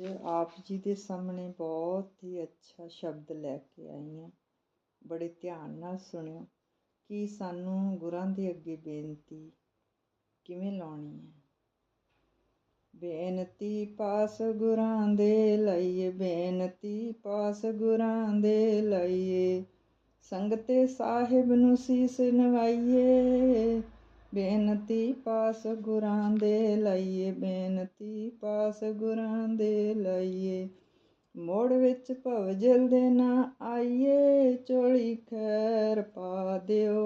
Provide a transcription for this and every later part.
ਅੱਜ ਆਪ ਜੀ ਦੇ ਸਾਹਮਣੇ ਬਹੁਤ ਹੀ ਅੱਛਾ ਸ਼ਬਦ ਲੈ ਕੇ ਆਈ ਹਾਂ। ਬੜੇ ਧਿਆਨ ਨਾਲ ਸੁਣਿਓ ਕਿ ਸਾਨੂੰ ਗੁਰਾਂ ਦੇ ਅੱਗੇ ਬੇਨਤੀ ਕਿਵੇਂ ਲਾਉਣੀ ਹੈ। ਬੇਨਤੀ ਪਾਸ ਗੁਰਾਂ ਦੇ ਲਈਏ, ਬੇਨਤੀ ਪਾਸ ਗੁਰਾਂ ਦੇ ਲਈਏ, ਸੰਗਤੇ ਸਾਹਿਬ ਨੂੰ ਸੀਸ ਨਵਾਈਏ। ਬੇਨਤੀ ਪਾਸ ਗੁਰਾਂ ਦੇ ਲਈਏ, ਬੇਨਤੀ ਪਾਸ ਗੁਰਾਂ ਦੇ ਲਈਏ। ਮੋੜ ਵਿੱਚ ਭਵਜਲ ਦੇ ਨਾ ਆਈਏ, ਚੋਲੀ ਖੈਰ ਪਾ ਦਿਓ।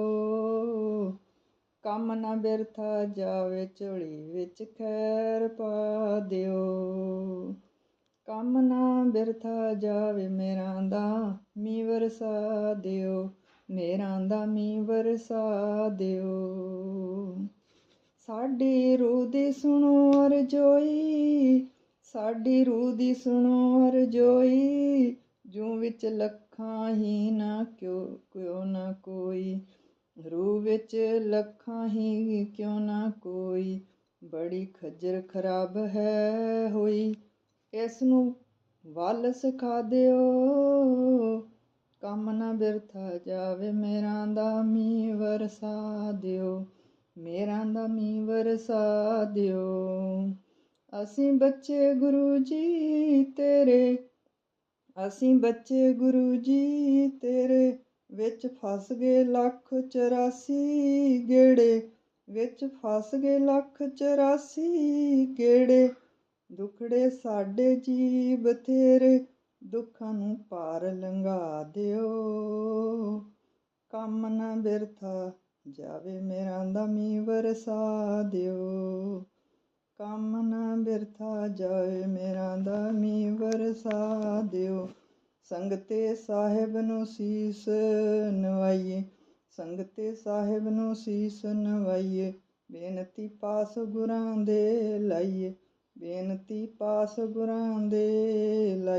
ਕੰਮ ਨਾ ਬਿਰਥਾ ਜਾਵੇ ਝੋਲੀ ਵਿੱਚ ਖੈਰ ਪਾ ਦਿਓ। ਕੰਮ ਨਾ ਬਿਰਥਾ ਜਾਵੇ ਮੇਰਾ ਦਾ ਮੀ ਵਰਸਾ ਦਿਓ। ਮੇਰਾ ਦਾ ਮੀ ਵਰਸਾ ਦਿਓ। ਸਾਡੀ ਰੂਹ ਦੀ ਸੁਣੋ ਅਰਜੋਈ ਸਾਡੀ ਰੂਹ ਦੀ ਸੁਣੋ ਅਰਜੋਈ ਜੂ ਵਿੱਚ ਲੱਖਾਂ ਹੀ ਨਾ ਕਿਉ ਕਿਉ ਨਾ ਕੋਈ। ਰੂਹ ਵਿੱਚ ਲੱਖਾਂ ਹੀ ਕਿਉ ਨਾ ਕੋਈ। ਬੜੀ ਖੱਜਰ ਖਰਾਬ ਹੈ ਹੋਈ। ਇਸ ਨੂੰ ਵੱਲ ਸਿਖਾ ਦਿਓ। ਕੰਮ ਨਾ ਬਿਰਥਾ ਜਾਵੇ ਮੇਰਾ ਦਾ ਮੀ ਵਰਸਾ ਦਿਓ ਮੇਰਾ ਦਾ ਮੀ ਵਰਸਾ ਦਿਓ ਅਸੀਂ ਬੱਚੇ ਗੁਰੂ ਜੀ ਤੇਰੇ, ਅਸੀਂ ਬੱਚੇ ਗੁਰੂ ਜੀ ਤੇਰੇ, ਵਿੱਚ ਫਸ ਗਏ ਲੱਖ 84 ਗੇੜੇ, ਵਿੱਚ ਫਸ ਗਏ ਲੱਖ 84 ਗੇੜੇ। ਦੁਖੜੇ ਸਾਡੇ ਜੀ ਬਥੇਰੇ ਦੁੱਖਾਂ ਨੂੰ ਪਾਰ ਲੰਘਾ ਦਿਓ। ਕੰਮ ਨਾ ਬਿਰਥਾ ਜਾਵੇ ਮੇਰਾ ਦਾ ਮੀ ਵਰਸਾ ਦਿਓ। ਕੰਮ ਨਾ ਬਿਰਥਾ ਜਾਵੇ ਮੇਰਾ ਦਾ ਮੀ ਵਰਸਾ ਦਿਓ। ਸੰਗਤੇ ਸਾਹਿਬ ਨੂੰ ਸੀਸ ਨਵਾਈਏ, ਸੰਗਤੇ ਸਾਹਿਬ ਨੂੰ ਸੀਸ ਨਵਾਈਏ। ਬੇਨਤੀ ਪਾਸ ਗੁਰਾਂ ਦੇ ਲਾਈਏ, ਬੇਨਤੀ ਪਾਸ ਗੁਰਾਂ ਦੇ ਲਾਈ